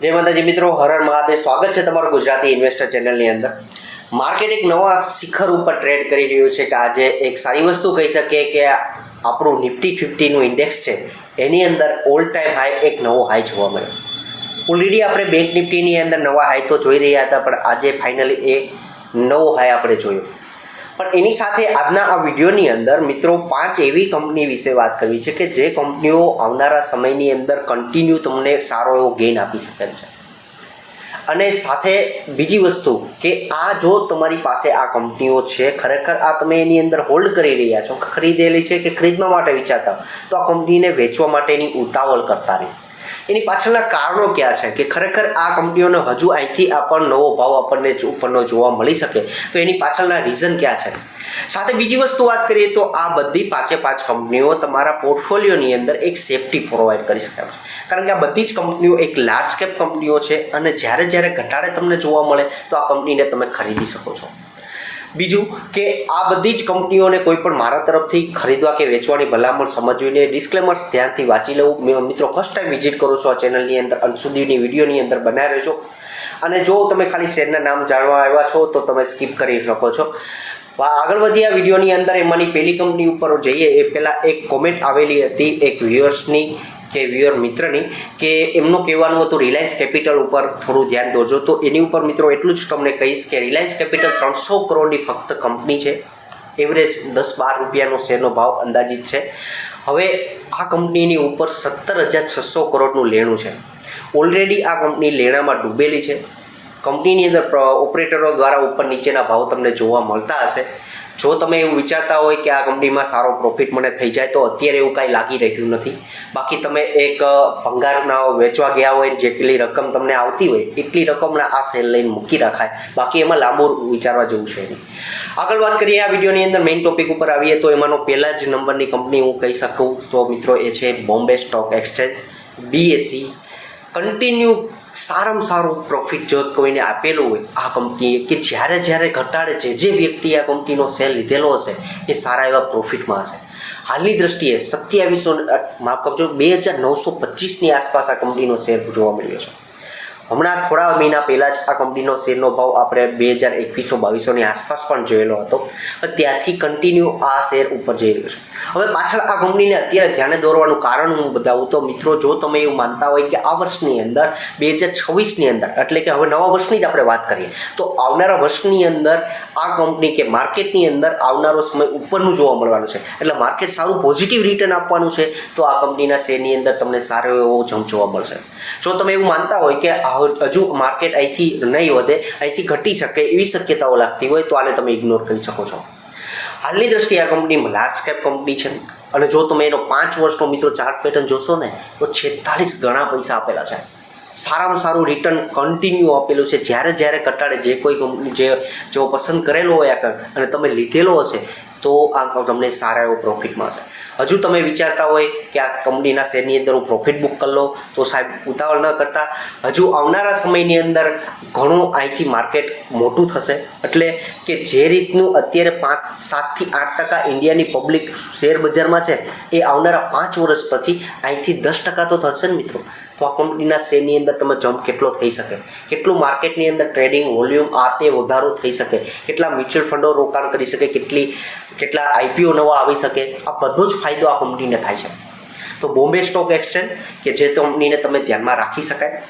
જય માતાજી મિત્રો, હરણ મહાદેવ સ્વાગત છે તમારું ગુજરાતી ઇન્વેસ્ટર ચેનલની અંદર. માર્કેટ એક નવા શિખર ઉપર ટ્રેડ કરી રહ્યું છે કે આજે એક સારી વસ્તુ કહી શકીએ કે આપણું નિફ્ટી ફિફ્ટીનું ઇન્ડેક્સ છે. એની અંદર ઓલ ટાઈમ હાઈ એક નવો હાઈ જોવા મળ્યો. ઓલરેડી આપણે બેંક નિફ્ટીની અંદર નવા હાઈ તો જોઈ રહ્યા હતા, પણ આજે ફાઇનલી એ નવો હાઈ આપણે જોયો. પણ એની સાથે આજના આ વિડીયોની અંદર મિત્રો પાંચ એવી કંપની વિશે વાત કરવી છે કે જે કંપનીઓ આવનારા સમયની અંદર કન્ટિન્યુ તમને સારો એવો ગેઇન આપી શકે છે. અને સાથે બીજી વસ્તુ કે આ જો તમારી પાસે આ કંપનીઓ છે, ખરેખર આ તમે એની અંદર હોલ્ડ કરી રહ્યા છો, ખરીદેલી છે કે ખરીદવા માટે વિચારતા તો આ કંપનીને વેચવા માટેની ઉતાવળ કરતા રહી. એની પાછળના કારણો ક્યાં છે? કે ખરેખર આ કંપનીઓને હજુ અહીંથી આપણને નવો ભાવ આપણને ઉપરનો જોવા મળી શકે. તો એની પાછળના રીઝન ક્યાં છે? સાથે બીજી વસ્તુ વાત કરીએ તો આ બધી પાંચે પાંચ કંપનીઓ તમારા પોર્ટફોલિયોની અંદર એક સેફટી પ્રોવાઈડ કરી શકે છે. કારણ કે આ બધી જ કંપનીઓ એક લાર્જ કેપ કંપનીઓ છે અને જ્યારે જ્યારે ઘટાડે તમને જોવા મળે તો આ કંપનીને તમે ખરીદી શકો છો. બીજું કે આ બધી જ કંપનીઓને કોઈ પણ મારા તરફથી ખરીદવા કે વેચવાની ભલામણ સમજવીને ડિસ્ક્લેમર ધ્યાનથી વાંચી લેવું. મેં મિત્રો ફર્સ્ટ ટાઈમ વિઝિટ કરો છો આ ચેનલની અંદર અંત સુધીની વિડીયોની અંદર બનાવી રહ્યો છો. અને જો તમે ખાલી શેરના નામ જાણવા આવ્યા છો, તો તમે સ્કીપ કરી શકો છો. આગળ વધી આ વિડીયોની અંદર. એમાંની પહેલી કંપની ઉપર જઈએ. એ પહેલાં એક કોમેન્ટ આવેલી હતી એક વ્યુઅર્સની કે વ્યુઅર મિત્રની કે એમનું કહેવાનું હતું રિલાયન્સ કેપિટલ ઉપર થોડું ધ્યાન દોજો તો એની ઉપર મિત્રો એટલું જ તમને કહીશ કે રિલાયન્સ કેપિટલ ત્રણસો કરોડની ફક્ત કંપની છે. એવરેજ દસ બાર રૂપિયાનો શેરનો ભાવ અંદાજિત છે. હવે આ કંપનીની ઉપર સત્તર હજાર છસો કરોડનું લેણું છે. ઓલરેડી આ કંપની લેણામાં ડૂબેલી છે. કંપનીની અંદર ઓપરેટરો દ્વારા ઉપર નીચેના ભાવ તમને જોવા મળતા હશે. જો તમે એવું વિચારતા હોય કે આ કંપનીમાં સારો પ્રોફિટ મને થઈ જાય, તો અત્યારે એવું કાંઈ લાગી રહ્યું નથી. બાકી તમે એક ભંગારના વેચવા ગયા હોય જેટલી રકમ તમને આવતી હોય, એટલી રકમના આ સેલ લઈને મૂકી રાખાય. બાકી એમાં લાંબુ વિચારવા જેવું છે નહીં. આગળ વાત કરીએ આ વિડીયોની અંદર મેઇન ટોપિક ઉપર આવીએ તો એમાંનો પહેલા જ નંબરની કંપની હું કહી શકું. તો મિત્રો એ છે Bombay stock exchange BSC continue સારામાં સારું પ્રોફિટ જો કોઈને આપેલું હોય, આ કંપનીએ કે જ્યારે જ્યારે ઘટાડે છે, જે વ્યક્તિ આ કંપનીનો શેર લીધેલો હશે, એ સારા એવા પ્રોફિટમાં હશે. હાલની દ્રષ્ટિએ સત્યાવીસો માફ કરજો, બે હજાર નવસો પચીસની આસપાસ આ કંપનીનો શેર જોવા મળ્યો છે. હમણાં થોડા મહિના પહેલાં જ આ કંપનીનો શેરનો ભાવ આપણે બે હજાર એકવીસો બાવીસોની આસપાસ પણ જોયેલો હતો. ત્યાંથી કન્ટિન્યુ આ શેર ઉપર જઈ રહ્યો છે. હવે પાછળ આ કંપનીને અત્યારે ધ્યાને દોરવાનું કારણ હું બતાવું તો મિત્રો, જો તમે એવું માનતા હોય કે આ વર્ષની અંદર, બે હજાર છવ્વીસની અંદર, એટલે કે હવે નવા વર્ષની જ આપણે વાત કરીએ, તો આવનારા વર્ષની અંદર આ કંપની કે માર્કેટની અંદર આવનારો સમય ઉપરનું જોવા મળવાનું છે. એટલે માર્કેટ સારું પોઝિટિવ રિટર્ન આપવાનું છે, તો આ કંપનીના શેરની અંદર તમને સારો એવો જમ જોવા મળશે. જો તમે એવું માનતા હોય કે હજુ માર્કેટ અહીંથી નહીં વધે, અહીંથી ઘટી શકે એવી શક્યતાઓ લાગતી હોય તો આને તમે ઇગ્નોર કરી શકો છો. હાલની દ્રષ્ટિએ આ કંપની લાર્જ કેપ કંપની છે. અને જો તમે એનો પાંચ વર્ષનો મિત્રો ચાર્ટ પેટર્ન જોશો ને, તો છેતાલીસ ગણા પૈસા આપેલા છે. સારામાં સારું રિટર્ન કન્ટિન્યુ આપેલું છે. જ્યારે જ્યારે ઘટાડે, જે કોઈ કંપની જે જો પસંદ કરેલો હોય આ અને તમે લીધેલો હશે, તો આ તમને સારા એવો પ્રોફિટમાં મળશે. હજુ તમે વિચારતા હોય કે આ કંપનીના શેરની અંદર હું પ્રોફિટ બુક કરી લઉં, તો સાહેબ ઉતાવળ ન કરતા. હજુ આવનારા સમયની અંદર ઘણું અહીંથી માર્કેટ મોટું થશે. એટલે કે જે રીતનું અત્યારે પાંચ, સાતથી આઠ ટકા ઇન્ડિયાની પબ્લિક શેર બજારમાં છે, એ આવનારા પાંચ વર્ષ પછી અહીંથી દસ ટકા તો થશે ને મિત્રો. તો આ કંપનીના શેરની અંદર તમે જમ્પ કેટલો થઈ શકે? કેટલું માર્કેટની અંદર ટ્રેડિંગ વોલ્યુમ આ તે વધારો થઈ શકે? કેટલા મ્યુચ્યુઅલ ફંડો રોકાણ કરી શકે? કેટલી, કેટલા આઈપીઓ નવા આવી શકે? આ બધો જ ફાયદો આ કંપનીને થાય છે. તો બોમ્બે સ્ટોક એક્સચેન્જ, કે જે કંપનીને તમે ધ્યાનમાં રાખી શકાય.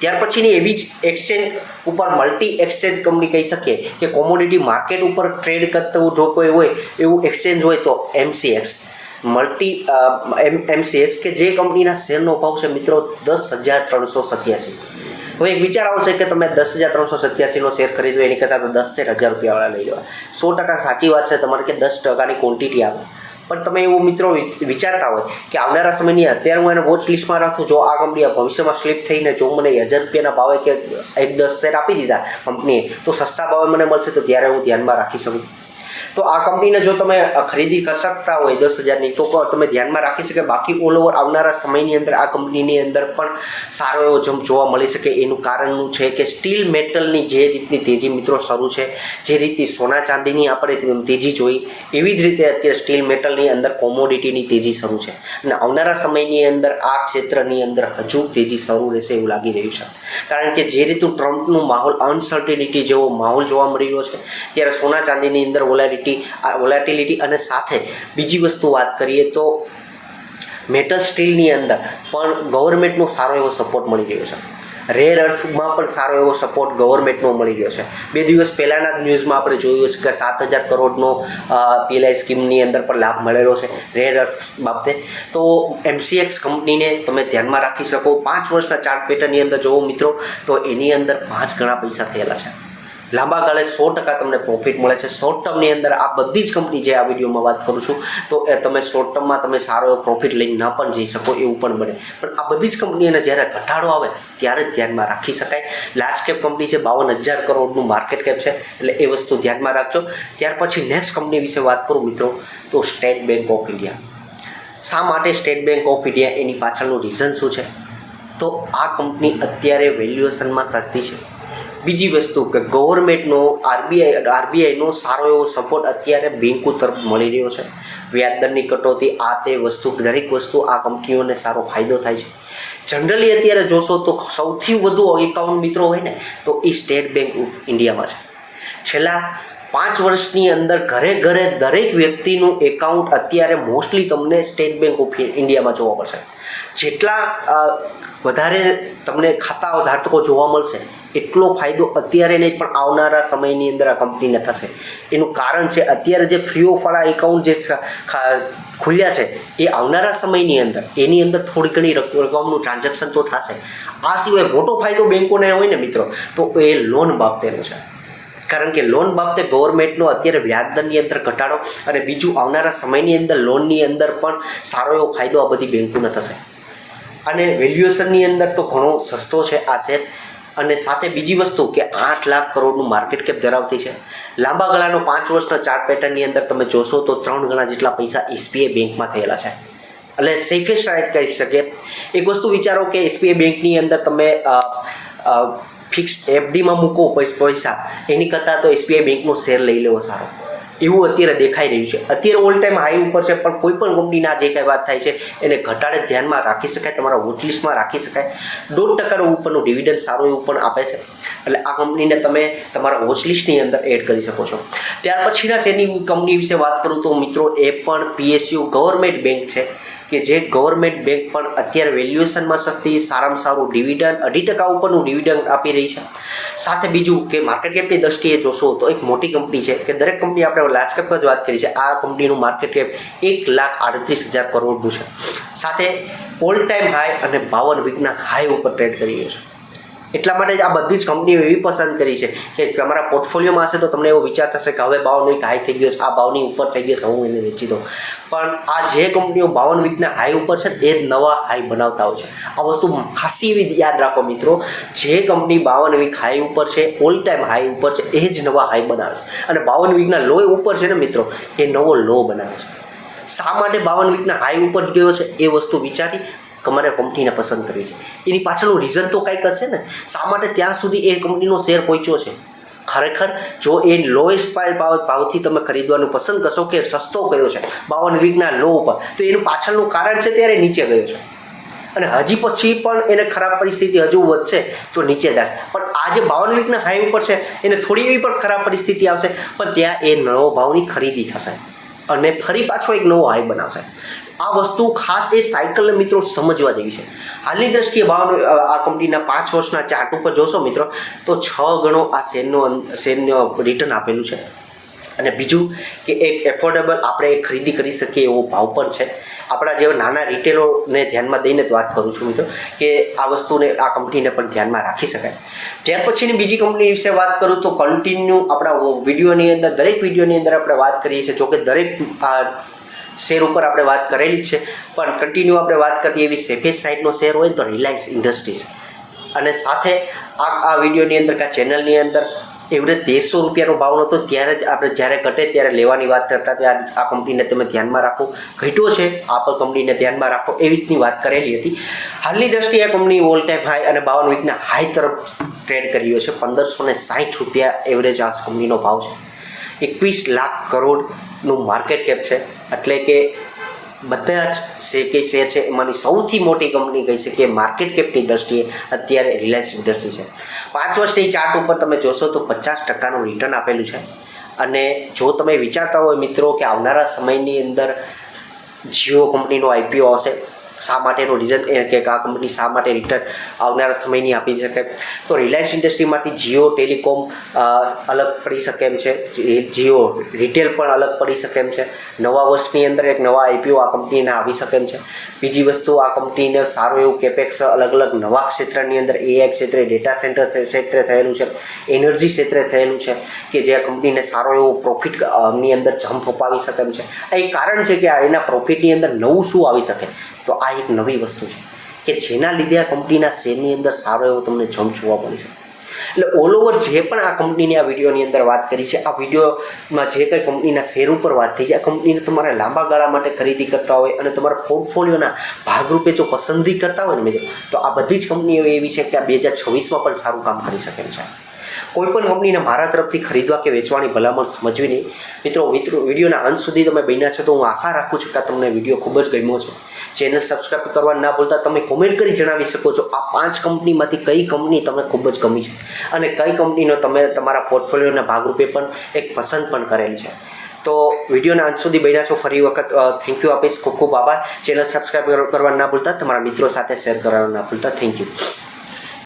ત્યાર પછીની એવી જ એક્સચેન્જ ઉપર મલ્ટી એક્સચેન્જ કંપની કહી શકીએ કે કોમોડિટી માર્કેટ ઉપર ટ્રેડ કરતું જો કોઈ હોય એવું એક્સચેન્જ હોય તો એમસીએક્સ મલ્ટી એમ, એમસીએક્સ કે જે કંપનીના શેરનો ભાવ છે મિત્રો દસ હજાર ત્રણસો સત્યાસી. હવે એક વિચાર આવશે કે તમે દસ હજાર ત્રણસો સત્યાસીનો શેર ખરીદો એની કરતાં તો દસ તેર હજાર રૂપિયાવાળા લઈ લેવા સો ટકા સાચી વાત છે તમારે કે દસ ટકાની ક્વોન્ટિટી આવે. પણ તમે એવું મિત્રો વિચારતા હોય કે આવનારા સમયની અત્યારે હું એને વોચ લિસ્ટમાં રાખું, જો આ કંપની ભવિષ્યમાં સ્લીપ થઈને જો મને હજાર રૂપિયાના ભાવે કે એક દસ શેર આપી દીધા કંપનીએ, તો સસ્તા ભાવે મને મળશે, તો ત્યારે હું ધ્યાનમાં રાખી શકું. તો આ કંપનીને જો તમે ખરીદી કરી શકતા હોય દસ હજારની, તો તમે ધ્યાનમાં રાખી શકે. બાકી ઓલ ઓવર આવનારા સમયની અંદર આ કંપનીની અંદર પણ સારો એવો જમ્પ જોવા મળી શકે. એનું કારણનું છે કે સ્ટીલ મેટલની જે રીતની તેજી મિત્રો શરૂ છે, જે રીતની સોના ચાંદીની આપણે તેજી જોઈ, એવી જ રીતે અત્યારે સ્ટીલ મેટલની અંદર કોમોડિટીની તેજી શરૂ છે. અને આવનારા સમયની અંદર આ ક્ષેત્રની અંદર હજુ તેજી શરૂ રહેશે એવું લાગી રહ્યું છે. કારણ કે જે રીતનું ટ્રમ્પનું માહોલ અનસર્ટિનિટી જેવો માહોલ જોવા મળી રહ્યો છે, ત્યારે સોના ચાંદીની અંદર વોલાટિલિટી વોલેટિલિટી અને સાથે બીજી વસ્તુ વાત કરીએ તો મેટલ સ્ટીલની અંદર પણ ગવર્મેન્ટનો સારો એવો સપોર્ટ મળી ગયો છે. રેર અર્થમાં પણ સારો એવો સપોર્ટ ગવર્મેન્ટનો મળી ગયો છે. બે દિવસ પહેલાંના જ ન્યૂઝમાં આપણે જોયું છે કે સાત હજાર કરોડનો પીએલઆઈ સ્કીમની અંદર પણ લાભ મળેલો છે રેર અર્થ બાબતે. તો એમસીએક્સ કંપનીને તમે ધ્યાનમાં રાખી શકો. પાંચ વર્ષના ચાર્ટ પેટર્નની અંદર જોવો મિત્રો, તો એની અંદર પાંચ ગણા પૈસા થયેલા છે. લાંબા ગાળે સો ટકા તમને પ્રોફિટ મળે છે. શોર્ટ ટર્મની અંદર આ બધી જ કંપની જે આ વિડીયોમાં વાત કરું છું, તો એ તમે શોર્ટ ટર્મમાં તમે સારો એવો પ્રોફિટ લઈને ન પણ જઈ શકો એવું પણ બને. પણ આ બધી જ કંપનીઓને જ્યારે ઘટાડો આવે, ત્યારે જ ધ્યાનમાં રાખી શકાય. લાર્જ કેપ કંપની છે, બાવન હજાર કરોડનું માર્કેટ કેપ છે, એટલે એ વસ્તુ ધ્યાનમાં રાખજો. ત્યાર પછી નેક્સ્ટ કંપની વિશે વાત કરું મિત્રો, તો સ્ટેટ બેંક ઓફ ઇન્ડિયા શા માટે સ્ટેટ બેંક ઓફ ઇન્ડિયા એની પાછળનું રીઝન શું છે? તો આ કંપની અત્યારે વેલ્યુએશનમાં સસ્તી છે. બીજી વસ્તુ કે ગવર્મેન્ટનો આરબીઆઈ, આરબીઆઈનો સારો એવો સપોર્ટ અત્યારે બેન્કો તરફ મળી રહ્યો છે. વ્યાજદરની કટોતી, આ તે વસ્તુ, દરેક વસ્તુ આ કંપનીઓને સારો ફાયદો થાય છે. જનરલી અત્યારે જોશો તો સૌથી વધુ એકાઉન્ટ મિત્રો હોય ને, તો એ સ્ટેટ બેંક ઇન્ડિયામાં છે. છેલ્લા પાંચ વર્ષની અંદર ઘરે ઘરે દરેક વ્યક્તિનું એકાઉન્ટ અત્યારે મોસ્ટલી તમને સ્ટેટ બેંક ઓફ ઇન્ડિયામાં જોવા મળશે. જેટલા વધારે તમને ખાતા ધારકો જોવા મળશે એટલો ફાયદો અત્યારે નહીં, પણ આવનારા સમયની અંદર આ કંપનીને થશે. એનું કારણ છે, અત્યારે જે ફ્રી ઓફવાળા એકાઉન્ટ જે ખુલ્યા છે, એ આવનારા સમયની અંદર, એની અંદર થોડી ઘણી રક- રકમનું ટ્રાન્ઝેક્શન તો થશે. આ સિવાય મોટો ફાયદો બેંકોને હોય ને મિત્રો, તો એ લોન બાબતેનો છે. કારણ કે લોન બાબતે ગવર્મેન્ટનો અત્યારે વ્યાજદરની અંદર ઘટાડો અને બીજું આવનારા સમયની અંદર લોનની અંદર પણ સારો એવો ફાયદો આ બધી બેંકોને થશે. અને વેલ્યુએશનની અંદર તો ઘણો સસ્તો છે આ શેર અને સાથે બીજી વસ્તુ કે આઠ લાખ કરોડનું માર્કેટ કેપ ધરાવતી છે. લાંબા ગાળાનો પાંચ વર્ષના ચાર્ટ પેટર્નની અંદર તમે જોશો તો ત્રણ ગણા જેટલા પૈસા એસબીઆઈ બેંકમાં થયેલા છે. એટલે સેફેસ્ટ રાઇટ કરી શકે એક વસ્તુ વિચારો કે એસબીઆઈ બેંકની અંદર તમે ફિક્સ એફડીમાં મૂકો પૈસા એની કરતાં તો એસબીઆઈ બેંકનો શેર લઈ લેવો સારો. એવું અત્યારે દેખાઈ રહ્યું છે. અત્યારે ઓલ ટાઈમ હાઈ ઉપર છે, પણ કોઈ પણ કંપનીના જે કાંઈ વાત થાય છે, એને ઘટાડે ધ્યાનમાં રાખી શકાય, તમારા વોચલિસ્ટમાં રાખી શકાય. દોઢ ટકાનું ઉપરનું ડિવિડન્ડ સારું એવું પણ આપે છે. એટલે આ કંપનીને તમે તમારા વોચલિસ્ટની અંદર એડ કરી શકો છો. ત્યાર પછીના શેરની કંપની વિશે વાત કરું તો મિત્રો, એ પણ પીએસયુ ગવર્મેન્ટ બેંક છે, કે જે ગવર્મેન્ટ બેંક પણ અત્યારે વેલ્યુએશનમાં સસ્તી, સારામાં સારું ડિવિડન્ડ અઢી ટકા ઉપરનું ડિવિડન્ડ આપી રહી છે. સાથે બીજું કે માર્કેટ કેપની દ્રષ્ટિએ જોશો તો એક મોટી કંપની છે કે દરેક કંપની આપણે લાર્જ કેપ જ વાત કરી છે. આ કંપનીનું માર્કેટ કેપ એક લાખ આડત્રીસ હજાર કરોડનું છે. સાથે ઓલ ટાઈમ હાઈ અને બાવન વીકના હાઈ ઉપર ટ્રેડ કરી રહ્યો છે. એટલા માટે જ આ બધી જ કંપનીઓ એવી પસંદ કરી છે કે તમારા પોર્ટફોલિયોમાં હશે તો તમને એવો વિચાર થશે કે હવે ભાવ નહીં હાઈ થઈ ગયો છે, આ ભાવની ઉપર થઈ ગયો છે, હું એને વેચી દઉં. પણ આ જે કંપનીઓ બાવન વીકના હાઈ ઉપર છે એ જ નવા હાઈ બનાવતા હોય છે. આ વસ્તુ ખાસી એવી યાદ રાખો મિત્રો, જે કંપની બાવન વીક હાઈ ઉપર છે ઓલ ટાઈમ હાઈ ઉપર છે, એ જ નવા હાઈ બનાવે છે. અને બાવન વીકના લો ઉપર છે ને મિત્રો, એ નવો લો બનાવે છે. શા માટે બાવન વીકના હાઈ ઉપર ગયો છે, એ વસ્તુ વિચારી તમારે કંપનીને પસંદ કરવી છે. એની પાછળનું રીઝન તો કંઈક હશે ને? શા માટે ત્યાં સુધી એ કંપનીનો શેર પહોંચ્યો છે? ખરેખર, જો એ લોએસ્ટ ભાવ ભાવથી તમે ખરીદવાનું પસંદ કરશો કે સસ્તો કયો છે, બાવન વીકના લો ઉપર, તો એનું પાછળનું કારણ છે ત્યારે નીચે ગયો છે. અને હજી પછી પણ એને ખરાબ પરિસ્થિતિ હજુ વધશે તો નીચે જશે. પણ આ જે બાવન વીકના હાઈ ઉપર છે, એને થોડી એવી પણ ખરાબ પરિસ્થિતિ આવશે, પણ ત્યાં એ નવો ભાવની ખરીદી થશે. અને ફરી પાછો એક નવો હાઈ બનાવશે. આ વસ્તુ ખાસ એ સાયકલને મિત્રો સમજવા જેવી છે. હાલની દ્રષ્ટિએ ભાવ આ કંપનીના પાંચ વર્ષના ચાર્ટ ઉપર જોશો મિત્રો, તો છ ગણો આ શેરનો શેરનો રિટર્ન આપેલું છે. અને બીજું કે એક એફોર્ડેબલ આપણે ખરીદી કરી શકીએ એવો ભાવ પણ છે. આપણા જેવા નાના રિટેલરને ધ્યાનમાં દઈને જ વાત કરું છું મિત્રો, કે આ વસ્તુને, આ કંપનીને પણ ધ્યાનમાં રાખી શકાય. ત્યાર પછીની બીજી કંપની વિશે વાત કરું તો કન્ટિન્યુ આપણા વિડીયોની અંદર, દરેક વિડીયોની અંદર આપણે વાત કરીએ છીએ. જોકે દરેક શેર ઉપર આપણે વાત કરેલી છે, પણ કન્ટિન્યુ આપણે વાત કરીએ એવી સેફેસ્ટ સાઇડનો શેર હોય તો રિલાયન્સ ઇન્ડસ્ટ્રીઝ. અને સાથે આ આ વિડીયોની અંદર કે આ ચેનલની અંદર એવરેજ તેરસો રૂપિયાનો ભાવ નહોતો, ત્યારે જ આપણે જ્યારે ઘટે ત્યારે લેવાની વાત કરતા ત્યારે આ કંપનીને તમે ધ્યાનમાં રાખો. ઘટ્યો છે આ પણ કંપનીને ધ્યાનમાં રાખો, એવી રીતની વાત કરેલી હતી. હાલની દ્રષ્ટિએ આ કંપની ઓલ ટાઈમ હાઈ અને બાવન વીકના હાઈ તરફ ટ્રેડ કરી રહ્યો છે. પંદરસો ને સાઠ રૂપિયા એવરેજ આ કંપનીનો ભાવ છે. એકવીસ લાખ કરોડનું માર્કેટ કેપ છે. એટલે કે બધા જ શે કે શેર છે, એમાંની સૌથી મોટી કંપની કહી શકીએ માર્કેટ કેપની દ્રષ્ટિએ અત્યારે રિલાયન્સ ઇન્ડસ્ટ્રી છે. પાંચ વર્ષની ચાર્ટ ઉપર તમે જોશો તો પચાસ ટકાનું રિટર્ન આપેલું છે. અને જો તમે વિચારતા હોય મિત્રો કે આવનારા સમયની અંદર જીઓ કંપનીનો આઈપીઓ આવશે શા માટેનું રીઝન કે આ કંપની શા માટે રિટર્ન આવનારા સમયની આપી શકે? તો રિલાયન્સ ઇન્ડસ્ટ્રીમાંથી જીઓ ટેલિકોમ અલગ પડી શકે એમ છે. જીઓ રિટેલ પણ અલગ પડી શકે એમ છે. નવા વર્ષની અંદર એક નવા આઈપીઓ આ કંપનીને આવી શકે એમ છે. બીજી વસ્તુ, આ કંપનીને સારું એવું કેપેક્સ અલગ અલગ નવા ક્ષેત્રની અંદર એઆઈ ક્ષેત્રે ડેટા સેન્ટર ક્ષેત્રે થયેલું છે. એનર્જી ક્ષેત્રે થયેલું છે કે જે આ કંપનીને સારો એવો પ્રોફિટની અંદર જમ્પ અપાવી શકે એમ છે. આ એક કારણ છે કે આ એના પ્રોફિટની અંદર નવું શું આવી શકે? તો આ એક નવી વસ્તુ છે કે જેના લીધે આ કંપનીના શેરની અંદર સારો એવો તમને જમ્પ જોવા મળી શકે એટલે ઓલ ઓવર જે પણ આ કંપનીની આ વિડીયોની અંદર વાત કરી છે, આ વિડીયોમાં જે કંઈ કંપનીના શેર ઉપર વાત થઈ છે, આ કંપનીને તમારે લાંબા ગાળા માટે ખરીદી કરતા હોય અને તમારા પોર્ટફોલિયોના ભાગરૂપે જો પસંદગી કરતા હોય ને મિત્રો, તો આ બધી જ કંપનીઓ એવી છે કે આ બે હજાર છવ્વીસમાં પણ સારું કામ કરી શકે છે. કોઈ પણ કંપનીને મારા તરફથી ખરીદવા કે વેચવાની ભલામણ સમજવી નહીં. મિત્રો મિત્રો, વિડીયોના અંત સુધી તમે બન્યા છો તો હું આશા રાખું છું કે તમને વીડિયો ખૂબ જ ગમ્યો છે. ચેનલ સબસ્ક્રાઈબ કરવા ના ભૂલતા તમે કોમેન્ટ કરી જણાવી શકો છો, આ પાંચ કંપનીમાંથી કઈ કંપની તમને ખૂબ જ ગમી છે અને કઈ કંપનીનો તમે તમારા પોર્ટફોલિયોના ભાગરૂપે પણ એક પસંદ પણ કરેલ છે. તો વિડીયોના અંત સુધી બન્યા છો, ફરી વખત થેન્ક યુ આપીશ, ખૂબ ખૂબ આભાર. ચેનલ સબસ્ક્રાઈબ કરવા ના ભૂલતા, તમારા મિત્રો સાથે શેર કરવાનું ના ભૂલતા. Thank you